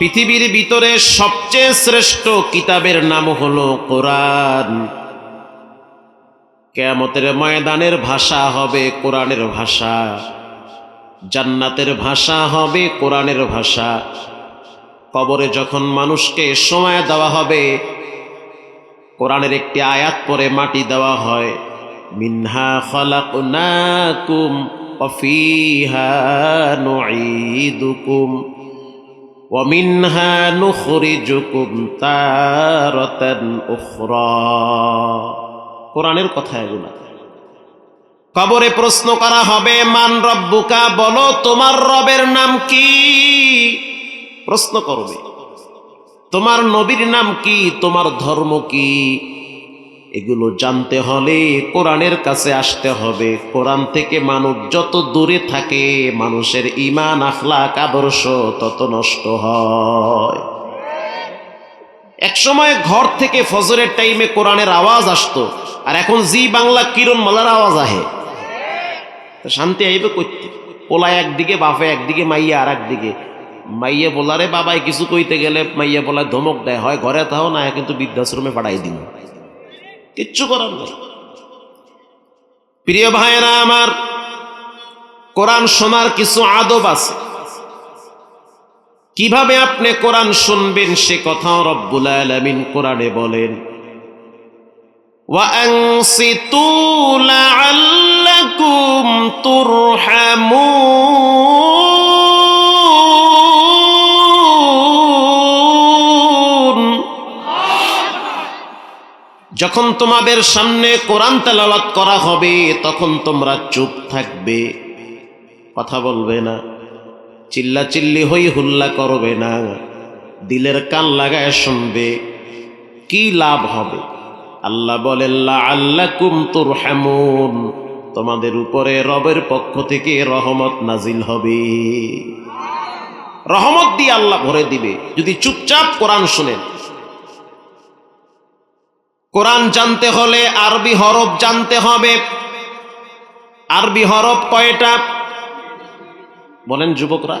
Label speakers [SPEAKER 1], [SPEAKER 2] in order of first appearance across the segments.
[SPEAKER 1] পৃথিবীর ভিতরে সবচেয়ে শ্রেষ্ঠ কিতাবের নাম হলো কোরআন। কেয়ামতের ময়দানের ভাষা হবে কোরআনের ভাষা। জান্নাতের ভাষা হবে কোরআনের ভাষা। কবরে যখন মানুষকে সময় দেওয়া হবে, কোরআনের একটি আয়াত পরে মাটি দেওয়া হয়, মিনহা খলাকুনাকুম অফিহা নুঈদুকুম। ومنها نخرجكم تارة أخرى কোরআনের কথা এগুলা কবরে প্রশ্ন করা হবে মান রব্বুকা বলো তোমার রবের নাম কি প্রশ্ন করবে তোমার নবীর নাম কি তোমার ধর্ম কি এগুলো জানতে হলে কোরআনের কাছে আসতে হবে। কোরআন থেকে মানুষ যত দূরে থাকে, মানুষের ইমান আখলাক আদর্শ তত নষ্ট হয়। এক সময় ঘর থেকে ফজরের টাইমে কোরআনের আওয়াজ আসতো, আর এখন জি বাংলা কিরণ মালার আওয়াজ আহে। শান্তি আইবে করতে পোলা একদিকে, বাপে একদিকে, মাইয়া আর একদিকে মাইয়া বলারে বাবাই কিছু কইতে গেলে মাইয়া বলায় ধমক দেয়, হয় ঘরে তাও না, কিন্তু বৃদ্ধাশ্রমে পাঠাই দিন কিচ্ছু করার নেই প্রিয় ভাইরা আমার কোরআন শোনার কিছু আদব আছে কিভাবে আপনি কোরআন শুনবেন সে কথাও রব্বুল আলামিন কোরআনে বলেন وأنصتوا لعلكم ترحمون যখন তোমাদের সামনে কোরআন তেলাওয়াত করা হবে, তখন তোমরা চুপ থাকবে। কথা বলবে না। চিল্লা চিল্লি হই হুল্লা করবে না। দিলের কান লাগায় শুনবে। কি লাভ হবে? আল্লাহ বলেন আল্লাহ কুম তুর হেমন তোমাদের উপরে রবের পক্ষ থেকে রহমত নাজিল হবে। রহমত দিয়ে আল্লাহ ভরে দিবে। যদি চুপচাপ কোরআন শুনেন কোরআন জানতে হলে আরবি হরফ জানতে হবে। আরবি হরফ কয়টা? বলেন যুবকরা।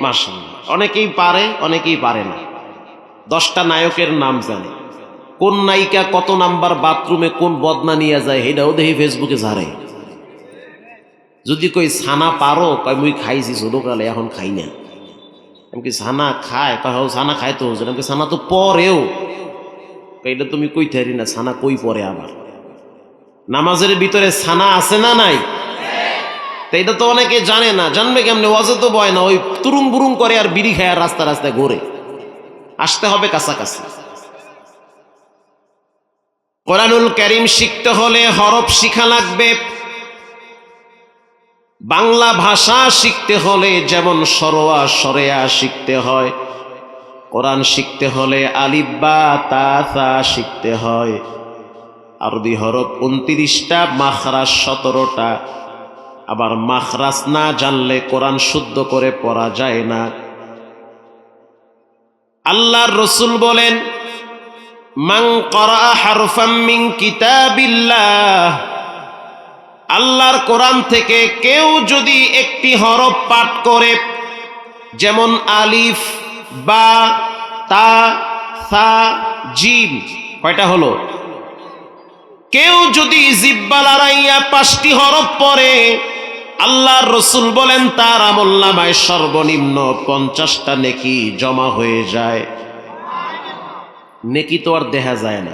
[SPEAKER 1] মাসাল্লাহ অনেকেই পারে অনেকেই পারে না। দশটা নায়কের নাম জানে। কোন নায়িকা কত নাম্বার বাথরুমে কোন বদনা নিয়ে যায়, সেটাও দেখি ফেসবুকে ঝাড়ে। যদি কই, ছানা পারো? কয়, মুই খাইছি, ছোটকালে, এখন খাই না। এমনকি ছানা খায়? কয় হো ছানা খায় তো। হুজুর এমনকি ছানা তো পরেও। এটা তুমি কই থারি না, ছানা কই পরে আবার? নামাজের ভিতরে ছানা আছে না নাই? এটা তো অনেকে জানে না, জানবে কেমনে? ওয়াজে তো বয় না, ওই তুরুং বুরুং করে আর বিড়ি খায় আর রাস্তা রাস্তায় ঘোরে। আসতে হবে কাছাকাছি। কোরআনুল করিম শিখতে হলে হরফ শিখা লাগবে। বাংলা ভাষা শিখতে হলে যেমন সরোয়া, সরেয়া শিখতে হয় কোরআন শিখতে হলে আলিব্বা তা তা শিখতে হয়। আরবি হরফ উনত্রিশটা, মাখরাজ সতেরোটা। আবার মাখরাজ না জানলে কোরআন শুদ্ধ করে পড়া যায় না। আল্লাহর রসুল বলেন, মান করা হারফাম কিতাবিল্লাহ। আল্লাহর কোরআন থেকে কেউ যদি একটি হরফ পাঠ করে, যেমন আলিফ বা, তা, সা, জিম। কয়টা হলো? কেউ যদি জিব্বা লড়াইয়া পাঁচটি হরফ পরে আল্লাহর রসুল বলেন, তার আমল্লামায় সর্বনিম্ন পঞ্চাশটা নেকি জমা হয়ে যায়। নেকি তো আর দেখা যায় না।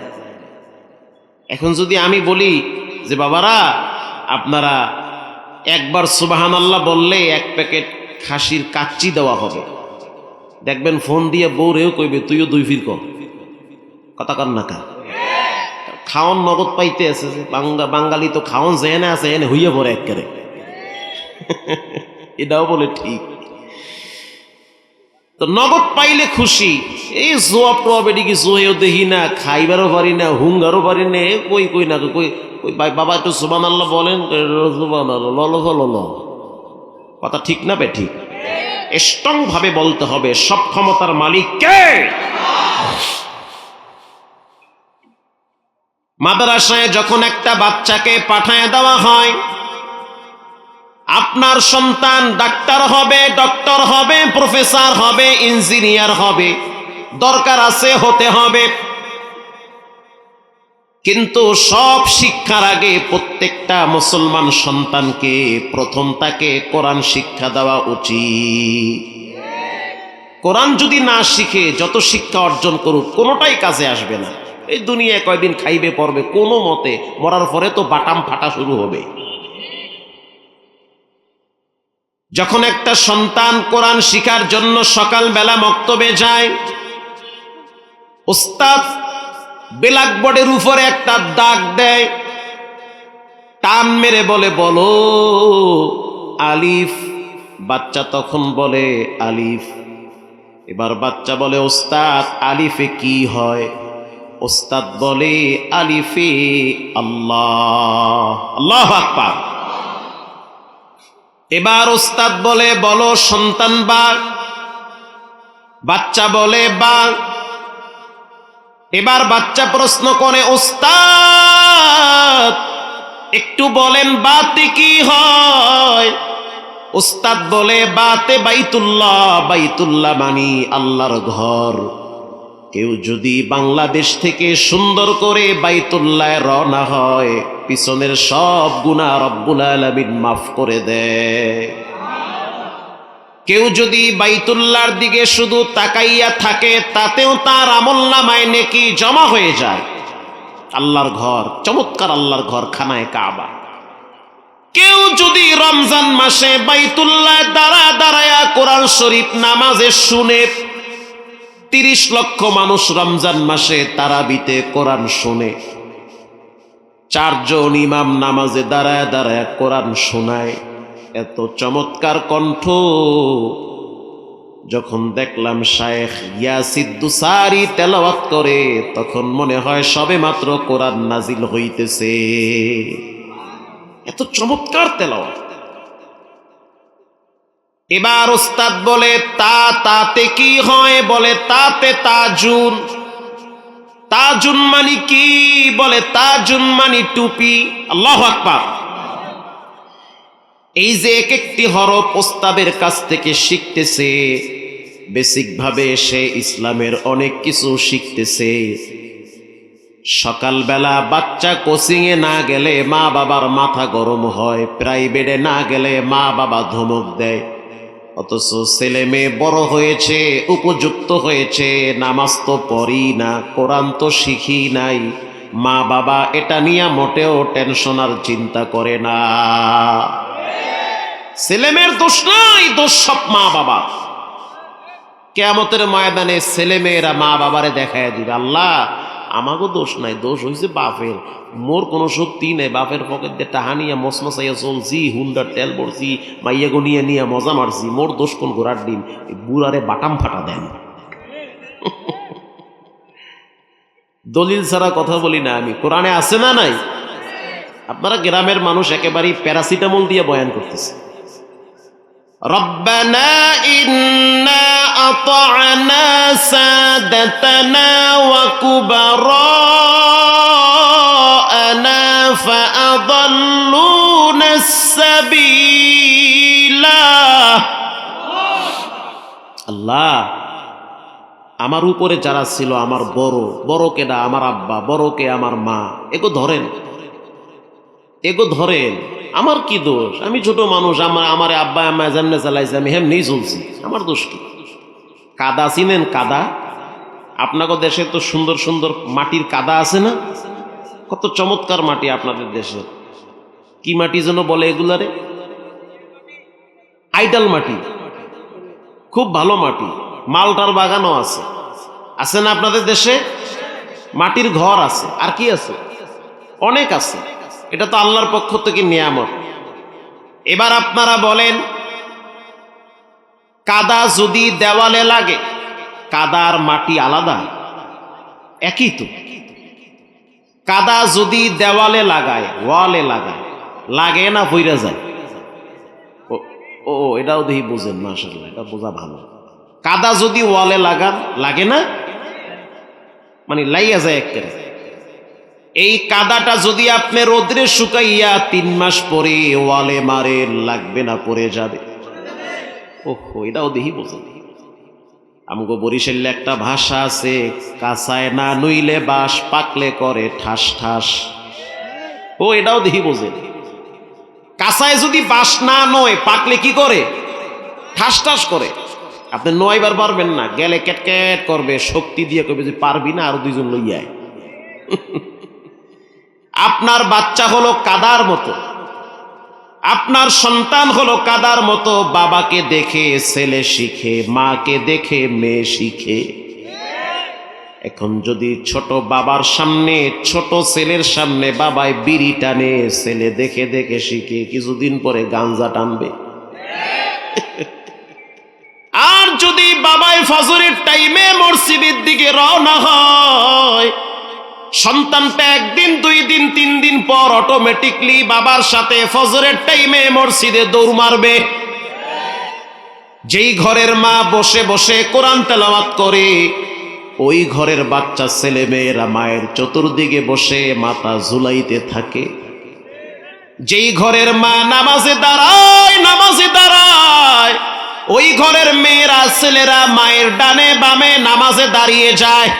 [SPEAKER 1] এখন যদি আমি বলি যে, বাবারা, আপনারা একবার সুবাহান আল্লাহ বললে এক প্যাকেট খাসির কাচ্চি দেওয়া হবে। দেখবেন ফোন দিয়ে বউরেও কইবে, তুইও দুই ফির কথা কর না কা খাওয়ান নগদ পাইতে আছে বাঙালি তো খাওয়ান যেনে আছে, এনে হইয়া পড়ে একেবারে এটাও বলে ঠিক। তো নগদ পাইলে খুশি। এই জোয়া কি জোয়েও দেখি না, খাইবারও পারি না, হুঙ্গারও পারি না কই কই না, কই কই বাবা একটু সুবান আল্লাহ বলেন সুবান আল্লাহ লল লল কথা ঠিক না বে, ঠিক? স্ট্রং ভাবে বলতে হবে, সব ক্ষমতার মালিক কে? মাদ্রাসায় যখন একটা বাচ্চাকে পাঠায় দেওয়া হয়, আপনার সন্তান ডাক্তার হবে, ডক্টর হবে, প্রফেসর হবে, ইঞ্জিনিয়ার হবে, দরকার আছে হতে হবে। কিন্তু সব শিক্ষার আগে প্রত্যেকটা মুসলমান সন্তানকে প্রথম তাকে কোরআন শিক্ষা দেওয়া উচিত। কোরআন যদি না শিখে, যত শিক্ষা অর্জন করুক, কোনোটাই কাজে আসবে না। এই দুনিয়ায় কয়দিন খাইবে, পড়বে, কোনো মতে মরার পরে তো বাটাম ফাটা শুরু হবে। যখন একটা সন্তান কোরআন শিখার জন্য সকালবেলা মক্তবে যায়, ওস্তাদ ব্ল্যাকবোর্ডের উপরে একটা দাগ দেয় টান মেরে বলে, বলো, আলিফ। বাচ্চা তখন বলে, আলিফ। এবার বাচ্চা বলে, ওস্তাদ, আলিফে কি হয়? ওস্তাদ বলে, আলিফে আল্লাহ। আল্লাহ এবার ওস্তাদ বলে, বলো, সন্তান বাঘ বাচ্চা বলে বাঘ এবার বাচ্চা প্রশ্ন করে, ওস্তাদ একটু বলেন, বাতে কি হয়? ওস্তাদ বলে, বাতে বাইতুল্লাহ বাইতুল্লাহ মানি আল্লাহর ঘর। কেউ যদি বাংলাদেশ থেকে সুন্দর করে বাইতুল্লায় রওনা হয়, পিছনের সব গুণা রব্বুল আলমিন মাফ করে দেয়। কেউ যদি বাইতুল্লাহর দিকে শুধু তাকাইয়া থাকে, তাতেও তার আমল নামায় নেকি জমা হয়ে যায়। আল্লাহর ঘর, চমৎকার আল্লাহর ঘর, খানায় কাবা। কেউ যদি রমজান মাসে বাইতুল্লাহ দাঁড়া দাঁড়ায়া কোরআন শরীফ নামাজে শুনে, তিরিশ লক্ষ মানুষ রমজান মাসে তারাবিতে কোরআন শোনে, চারজন ইমাম নামাজে দাঁড়ায় দাঁড়ায় কোরআন শোনায়, এত চমৎকার কণ্ঠ। যখন দেখলাম শায়েখ ইয়াসিদ্দুসারি তেলাওয়াত করে, তখন মনে হয় সবে মাত্র কোরআন নাজিল হইতেছে। এত চমৎকার তেলাওয়াত। এবার ওস্তাদ বলে, তা তাতে কি হয়? বলে, তাতে তাজুন। তাজুন মানি কি? বলে, তাজুন মানি টুপি। আল্লাহ আকবার। এই যে এক একটি হরফ ওস্তাদের কাছ থেকে শিখতেছে বেসিকভাবে সে ইসলামের অনেক কিছু শিখতেছে। সকালবেলা বাচ্চা কোচিংয়ে না গেলে মা বাবার মাথা গরম হয়, প্রাইভেটে না গেলে মা বাবা ধমক দেয়। অথচ ছেলে মেয়ে বড় হয়েছে, উপযুক্ত হয়েছে, নামাজ তো পড়ি না, কোরআন তো শিখি নাই। মা বাবা এটা নিয়ে মোটেও টেনশন আর চিন্তা করে না। ছেলেমেয়ের দোষ নাই, দোষ সব মা বাবা কেয়ামতের ময়দানে ছেলে মেয়েরা মা বাবারে দেখায় দিবে, আল্লাহ আমাকে দোষ নাই, দোষ হয়েছে বাপের। মোর কোনো শক্তি নেই, বাপের পকেট দিয়ে টাহানিয়া মসমসাইয়া চলছি, হুন্ডার তেল পড়ছি মাইয়া গনিয়া নিয়ে মজা মারছি, মোর দোষ কোন ঘোরার দিন বুড়ারে বাটাম ফাটা দেন। দলিল ছাড়া কথা বলি না আমি। কোরআনে আছে না নাই? আপনারা গ্রামের মানুষ একেবারেই প্যারাসিটামল দিয়ে বয়ান করতেছে। রব্বানা ইন্না أطعنا سادتنا وكبراءنا فأضلونا السبيل আল্লাহ আমার উপরে যারা ছিল আমার বড় বড় কেডা আমার আব্বা বড় কে আমার মা এগো ধরেন এগো ধরেন আমার কি দোষ আমি ছোট মানুষ আমার আমার আব্বা আম্মা জান্নে চালাইছে আমি হেমনি চলছি আমার দোষ কি কাদা চিনেন কাদা? আপনাকে দেশে তো সুন্দর সুন্দর মাটির কাদা আছে না? কত চমৎকার মাটি আপনাদের দেশে। কি মাটি যেন বলে এগুলারে? আইডাল মাটি। খুব ভালো মাটি। মালটার বাগানও আছে। আছে না আপনাদের দেশে? মাটির ঘর আছে। আর কি আছে? অনেক আছে। এটা তো আল্লাহর পক্ষ থেকে নিয়ামত। এবার আপনারা বলেন কাদা যদি দেওয়ালে লাগে, কাদার মাটি আলাদা। একই তো। কাদা যদি দেওয়ালে লাগায়, ওয়ালে লাগায়, লাগে না ভইরা যায়। ও এটাও দেখি বুঝেন মাসাল্লাহ এটা বোঝা ভালো। কাদা যদি ওয়ালে লাগান, লাগে না? মানে লাইয়া যায় একেবারে এই কাদাটা যদি আপনি রোদ্রে শুকাইয়া তিন মাস পরে ওয়ালে মারে, লাগবে না পরে যাবে। ওহো, এটাও দেখি বোঝেন আমগো বরিশালে একটা ভাষা আছে, কাঁচায় না নইলে বাস পাকলে করে ঠাস ঠাস। ও, এটাও দেখি বোঝেন কাঁচায় যদি বাস না নয়, পাকলে কি করে? ঠাস ঠাস করে। আপনি নয়বার পারবেন না, গেলে ক্যাট করবে, শক্তি দিয়ে করবে যে পারবি না, আর দুইজন লইয়ায়। আপনার বাচ্চা হলো কাদার মতো। আপনার সন্তান হলো কাদার মতো বাবাকে দেখে, ছেলে শিখে, মাকে দেখে, মেয়ে শিখে। এখন যদি ছোট বাবার সামনে, ছোট ছেলের সামনে বাবায় বিড়ি টানে, ছেলে দেখে দেখে শিখে, কিছুদিন পরে গাঞ্জা টানবে। আর যদি বাবাই ফজরের টাইমে মসজিদের দিকে রওনা হয়, সন্তানটা একদিন, দুই দিন পর অটোমেটিকলি বাবার সাথে ফজরের টাইমে মসজিদে দৌড় মারবে। যেই ঘরের মা বসে বসে কোরআন তেলাওয়াত করে, ওই ঘরের বাচ্চা ছেলে মেয়েরা মায়ের চতুর্দিকে বসে মাথা ঝুলাইতে থাকে। যেই ঘরের মা নামাজে দাঁড়ায় নামাজে দাঁড়ায়, ওই ঘরের মেয়েরা ছেলেরা মায়ের ডানে বামে নামাজে দাঁড়িয়ে যায়।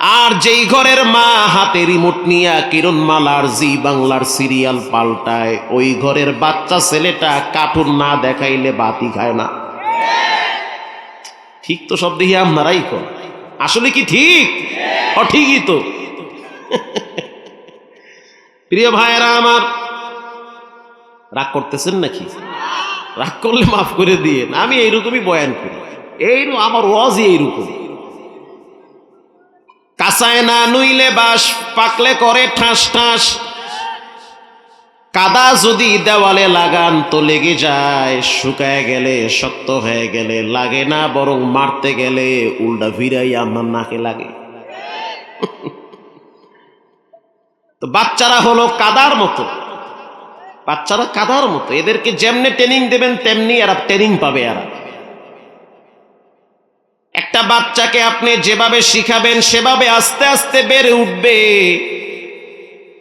[SPEAKER 1] আর যেই ঘরের মা হাতে রিমোট নিয়া কিরণমালার জি বাংলার সিরিয়াল পাল্টায়, ওই ঘরের বাচ্চা ছেলেটা কার্টুন না দেখাইলে বাতি খায় না। ঠিক তো সব দেখি আপনারাই কর আসলে কি ঠিক? ও ঠিকই তো। প্রিয় ভাইয়েরা আমার, রাগ করতেছেন নাকি? রাগ করলে মাফ করে দিয়ে আমি এইরকমই বয়ান করি। এই আমার ওয়াজই এইরকম। কাঁচায় না নুইলে বাস পাকলে করে ঠাস ঠাস। কাদা যদি দেওয়ালে লাগান তো লেগে যায়, শুকায় গেলে, শক্ত হয়ে গেলে, লাগে না বরং মারতে গেলে উল্টা ভিড়াই আমার নাকে লাগে। তো বাচ্চারা হলো কাদার মতো। বাচ্চারা কাদার মতো। এদেরকে যেমনে ট্রেনিং দেবেন, তেমনি এরা ট্রেনিং পাবে এরা। একটা বাচ্চাকে আপনি যেভাবে শিখাবেন, সেভাবে আস্তে আস্তে বেড়ে উঠবে।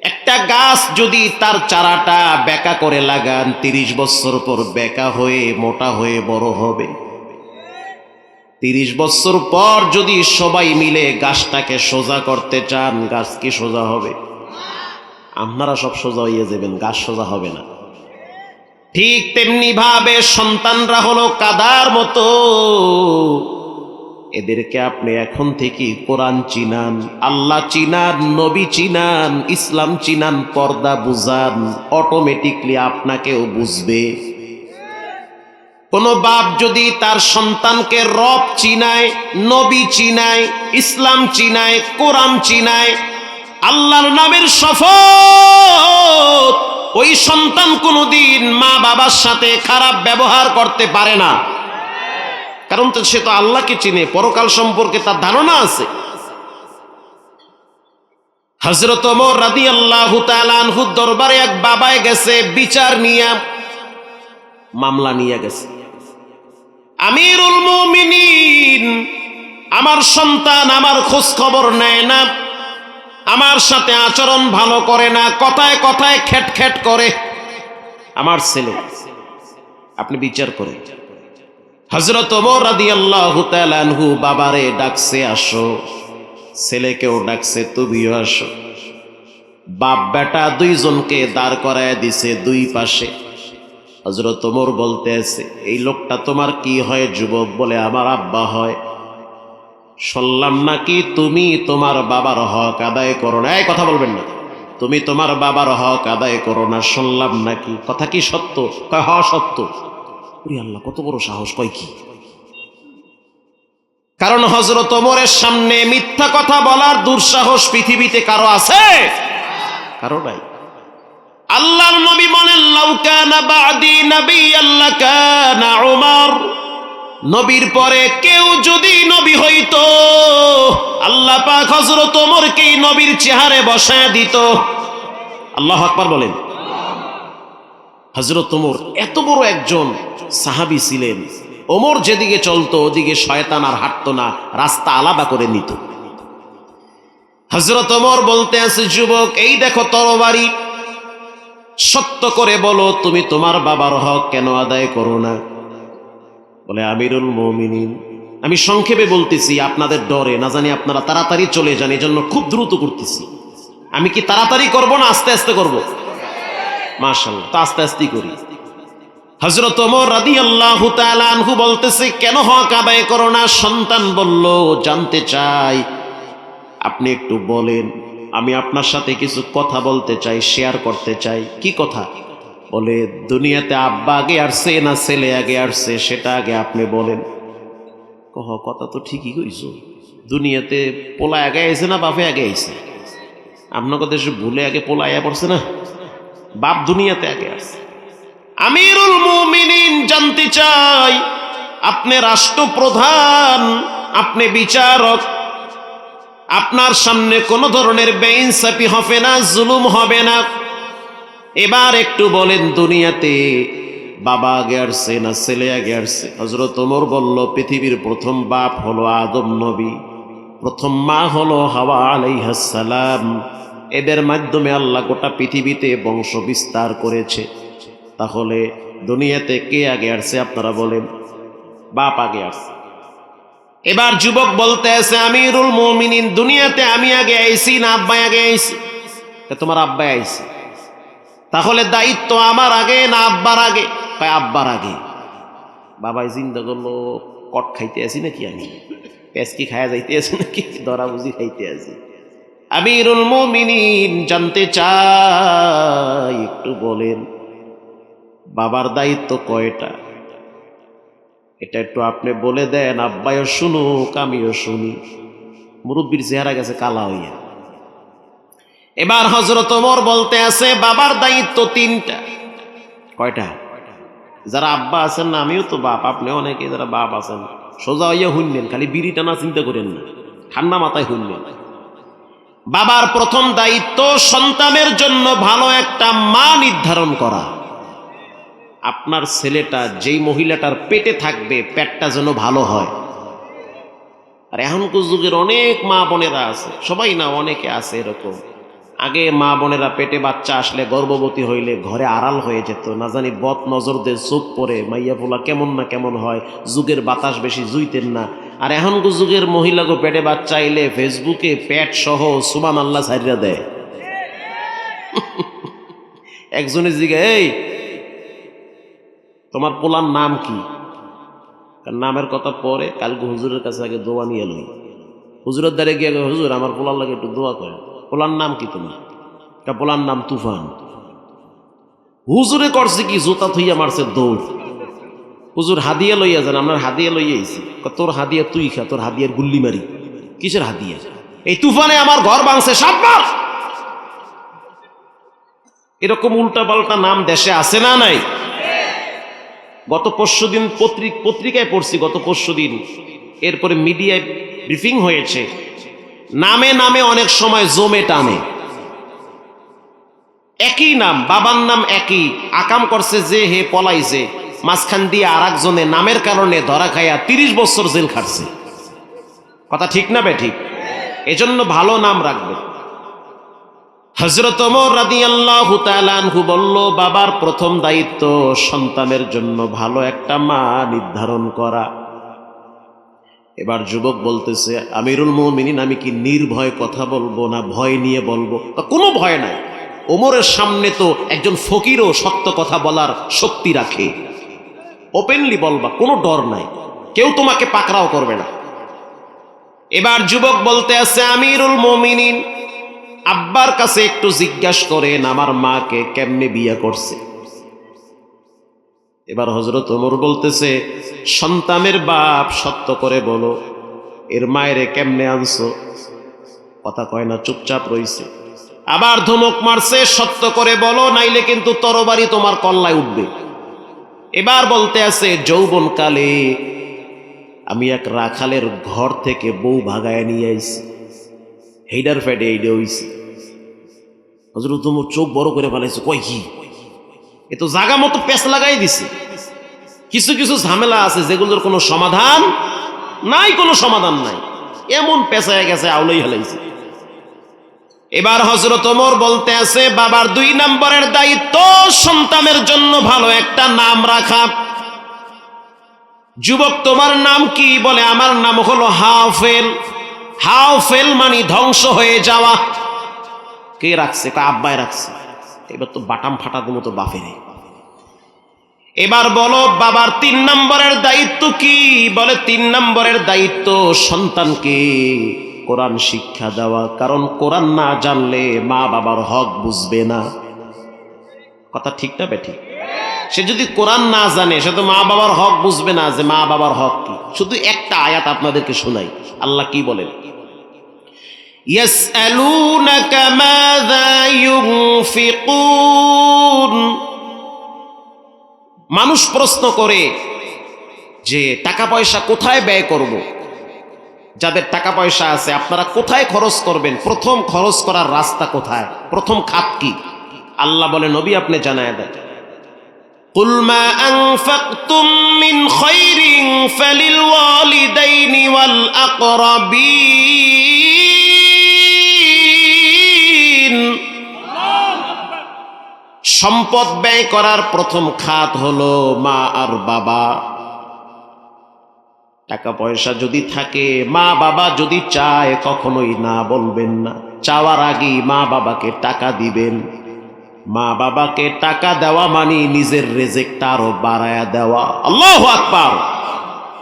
[SPEAKER 1] একটা গাছ যদি তার চারাটা বেকা করে লাগান, তিরিশ বছর পর বেকা হয়ে, মোটা হয়ে বড় হবে। তিরিশ বছর পর যদি সবাই মিলে গাছটাকে সোজা করতে চান, গাছ কি সোজা হবে? আপনারা সব সোজা হইয়ে যাবেন, গাছ সোজা হবে না। ঠিক তেমনি ভাবে সন্তানরা হলো কাদার মতো। এদেরকে আপনি এখন থেকে কোরআন চিনান, আল্লাহ চিনান, নবী চিনান, ইসলাম চিনান, পর্দা বুঝান অটোমেটিকলি আপনাকেও বুঝবে। কোন বাপ যদি তার সন্তানকে রব চিনায়, নবী চিনায়, ইসলাম চিনায়, কোরআন চিনায়, আল্লাহর নামের শপথ, ওই সন্তান কোনোদিন মা বাবার সাথে খারাপ ব্যবহার করতে পারে না। কারণ তো সে তো আল্লাহকে চিনে, পরকাল সম্পর্কে তার ধারণা আছে। হজরত রাদি আল্লাহ তালানহুর দরবারে এক বাবায় গেছে, বিচার নিয়ে, মামলা নিয়ে গেছে। আমিরুল মুমিনিন, আমার সন্তান আমার খোঁজ খবর নেয় না, আমার সাথে আচরণ ভালো করে না, কথায় কথায় খেট খেট করে। আমার ছেলে, আপনি বিচার করেন। হজরত রাদিয়াল্লাহু বাবারে ডাকছে, আসো। ছেলেকেও ডাকছে, তুমিও আসো। বাপ বেটা দুইজনকে দাঁড় করায় দিছে দুই পাশে। হজরত ওমর বলতে আছে, এই লোকটা তোমার কি হয় যুবক? বলে, আমার আব্বা হয়। শুনলাম নাকি তুমি তোমার বাবার হক আদায় করো না? এই কথা বলবেন না। তুমি তোমার বাবার হক আদায় করো না, শুনলাম নাকি। কথা কি সত্য? হ, সত্য। ওরে আল্লাহ, কত বড় সাহস, কয় কি? কারণ হজরত ওমরের সামনে মিথ্যা কথা বলার দুঃসাহস পৃথিবীতে কারও আছে? কারও নাই। আল্লাহর নবী বলেন, লাউ কানা বাদি নবী আল্লাহ কানা উমর। নবীর পরে কেউ যদি নবী হইতো, আল্লাহ পাক হযরত ওমরকেই নবীর চেহারে বসায় দিত। আল্লাহ আকবার বলেন। হযরত ওমর এত বড় একজন সাহাবী ছিলেন। ওমর যেদিকে চলতো, ওদিকে শয়তান আর হাঁটতো না, রাস্তা আলাদা করে নিত। হজরত ওমর বলতে আছে, যুবক, এই দেখো তরবারি। সত্য করে বলো, তুমি তোমার বাবার হক কেন আদায় করো না? বলে, আমিরুল মমিনিন। আমি সংক্ষেপে বলতেছি, আপনাদের ডরে, না জানি আপনারা তাড়াতাড়ি চলে যান এই জন্য খুব দ্রুত করতেছি। আমি কি তাড়াতাড়ি করব না আস্তে আস্তে করব? মাশাল্লাহ তা আস্তে আস্তেই করি। হজরত ওমর রাদি আল্লাহ আনহু বলতেছে, কেন হক আদায় করো না? সন্তান বলল, জানতে চাই, আপনি একটু বলেন, আমি আপনার সাথে কিছু কথা বলতে চাই শেয়ার করতে চাই। কি কথা? বলে, দুনিয়াতে আব্বা আগে আসছে না ছেলে আগে আসছে, সেটা আগে আপনি বলেন। কহ, কথা তো ঠিকই কইছ, দুনিয়াতে পোলা আগে আইছে না বাপে আগে আইছে? আপনাকে দেশে ভুলে আগে পোলা আয়া পড়ছে না? বাপ দুনিয়াতে আগে আসছে আমিরুল মুমিনিন জানতে চাই, আপনি রাষ্ট্রপ্রধান, আপনি বিচারক, আপনার সামনে কোনো ধরনের বেইনসাফি হবে না, জুলুম হবে না। এবার একটু বলেন দুনিয়াতে বাবা আগে আসছে না, ছেলে আগে আসছে। হজরত ওমর বলল, পৃথিবীর প্রথম বাপ হলো আদম নবী, প্রথম মা হলো হাওয়া আলাইহাসালাম এদের মাধ্যমে আল্লাহ গোটা পৃথিবীতে বংশ বিস্তার করেছে। তাহলে দুনিয়াতে কে আগে আসছে আপনারা বলেন? বাপ আগে আসছে। এবার যুবক বলতে আছে, আমিরুল মমিনিন, দুনিয়াতে আমি আগে আইছি না আব্বাই আগে আইসি তোমার আব্বাই আইছি। তাহলে দায়িত্ব আমার আগে না আব্বার আগে? আব্বার আগে। বাবাই চিন্তা করল, কট খাইতে আছি নাকি আমি? পেঁচ কি খায়া যাইতে আছি নাকি? ধরা বুঝি খাইতে আছি। আমিরুল মমিনিন, জানতে চাই, একটু বলেন, বাবার দায়িত্ব কয়টা? এটা একটু আপনি বলে দেন আব্বাইও শুনুক, আমিও শুনি। মুরব্বীর চেহারা গেছে কালা হইয়া। এবার হজরত ওমর বলতে আছে, বাবার দায়িত্ব তিনটা। কয়টা? যারা আব্বা আছেন না, আমিও তো বাপ, আপনি অনেকে যারা বাপ আছেন, সোজা হইয়া শুনলেন খালি বিড়ি টানা চিন্তা করেন না, ঠান্ডা মাথায় শুনলেন বাবার প্রথম দায়িত্ব সন্তানের জন্য ভালো একটা মা নির্ধারণ করা। আপনার ছেলেটা যেই মহিলাটার পেটে থাকবে, পেটটা যেন ভালো হয়। আর এখনকার যুগের অনেক মা বোনেরা আছে, সবাই না অনেকে আছে এরকম। আগে মা বোনেরা পেটে বাচ্চা আসলে গর্ভবতী হইলে ঘরে আড়াল হয়ে যেত, না জানি বদ নজরদের চোখ পরে মাইয়া পোলা কেমন না কেমন হয়, যুগের বাতাস বেশি জুইতেন না। আর এখনকার যুগের মহিলাকে পেটে বাচ্চা আইলে ফেসবুকে পেট সহ সুবান আল্লাহ সারিয়া দেয়। একজনের জিগে, এই, তোমার পোলার নাম কি? নামের কথা পরে কালকে হুজুরের কাছে আগে দোয়া নিয়ে লই। হুজুরের দ্বারে গিয়ে হুজুর, আমার পোলার লাগে একটু দোয়া করে পোলার নাম কি তোমার? তা পোলার নাম তুফান। হুজুরে করছে কি? জুতা থইয়া মারছে দৌড়। হুজুর হাদিয়া লইয়া যান, আমরা হাদিয়া লইয়া তোর হাদিয়া তুই খা, তোর হাদিয়ার গুল্লি মারি। কিসের হাদিয়া? এই তুফানে আমার ঘর ভাঙছে সাতবার এরকম উল্টা পাল্টা নাম দেশে আছে না নাই? গত পরশু দিন পত্রিক, পত্রিকায় পড়ছি, গত পরশু দিন। এরপরে মিডিয়ায় ব্রিফিং হয়েছে। নামে নামে অনেক সময় জমে টানে। একই নাম, বাবার নাম একই। আকাম করছে যে, হে পলাইছে। মাঝখান দিয়ে আর একজনে নামের কারণে ধরা খাইয়া তিরিশ বছর জেল খাটছে। কথা ঠিক না বে ঠিক? এজন্য ভালো নাম রাখবে। হজরত বাবার প্রথম দায়িত্ব সন্তানের জন্য ভালো একটা মা নির্ধারণ করা। এবার যুবক বলতেছে, আমিরুল মুমিনিন, আমি কি নির্ভয় কথা বলব না ভয় নিয়ে বলব? কোনো ভয় নাই। ওমরের সামনে তো একজন ফকিরও সত্য কথা বলার শক্তি রাখে। ওপেনলি বলবা, কোনো ডর নাই। কেউ তোমাকে পাকড়াও করবে না। এবার যুবক বলতে আছে, আমিরুল মুমিনিন। আব্বার কাছে একটু জিজ্ঞাসা করেন, আমার মাকে কেমনে বিয়ে করছে? এবার হজরত ওমর বলতেছে, সন্তানের বাপ সত্য করে বলো, এর মায়েরে কেমনে আনছো? কথা কয় না, চুপচাপ রইছে। আবার ধমক মারছে, সত্য করে বলো, নাইলে কিন্তু তরবারি তোমার কল্লায় উঠবে। এবার বলতে আছে যৌবন কালে আমি এক রাখালের ঘর থেকে বউ ভাগায় নিয়ে আইছি। হেডার ফ্যাডে এইডে হইছে। হজরত তোমার চোখ বড় করে ফেলাইছে কয় কি? এ তো জাগা মতো পেঁচ লাগাই দিছে। কিছু কিছু ঝামেলা আছে যেগুলোর কোনো সমাধান নাই, কোনো সমাধান নাই। এমন পেঁচায় গেছে, আউলাই হেলাইছে। এবার হজরত ওমর বলতে আছে বাবার দুই নম্বরের দায়িত্ব সন্তানের জন্য ভালো একটা নাম রাখা। যুবক, তোমার নাম কি? বলে, আমার নাম হলো হাফেল হাফেল মানে ধ্বংস হয়ে যাওয়া। কে রাখছে? কা আব্বাই রাখছে। এবার তো বাটাম ফাটাতে মতো বাফেরে এবার বলো, বাবার তিন নম্বরের দায়িত্ব কি? বলে, তিন নম্বরের দায়িত্ব সন্তানকে কোরআন শিক্ষা দেওয়া কারণ কোরআন না জানলে মা বাবার হক বুঝবে না কথা ঠিক না বেঠি সে যদি কোরআন না জানে সে তো মা বাবার হক বুঝবে না যে মা বাবার হক কি শুধু একটা আয়াত আপনাদেরকে শোনাই আল্লাহ কি বলেন يسألونك ماذا ينفقون মানুষ প্রশ্ন করে যে টাকা পয়সা কোথায় ব্যয় করব। যাদের টাকা পয়সা আছে আপনারা কোথায় খরচ করবেন প্রথম খরচ করার রাস্তা কোথায় প্রথম খাত কি আল্লাহ বলে নবী আপনি জানায় দেন قل ما أنفقتم من خير فللوالدين والأقربين সম্পদ ব্যয় করার প্রথম খাত হলো মা আর বাবা টাকা পয়সা যদি থাকে মা বাবা যদি চায়, কখনোই না বলবেন না। চাওয়ার আগেই মা বাবাকে টাকা দিবেন। মা বাবাকে টাকা দেওয়া মানে নিজের রেজেকটা আরও বাড়ায়া দেওয়া। আল্লাহ আকবার!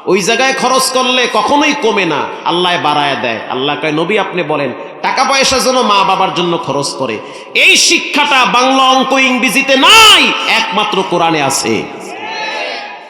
[SPEAKER 1] ওই জায়গায় খরচ করলে কখনোই কমে না। আল্লাহ বাড়ায় দেয়। আল্লাহ কয়, নবী, আপনি বলেন টাকা পয়সা যেন মা বাবার জন্য খরচ করে। এই শিক্ষাটা বাংলা অঙ্ক ইংরেজিতে নাই, একমাত্র কোরআনে আছে।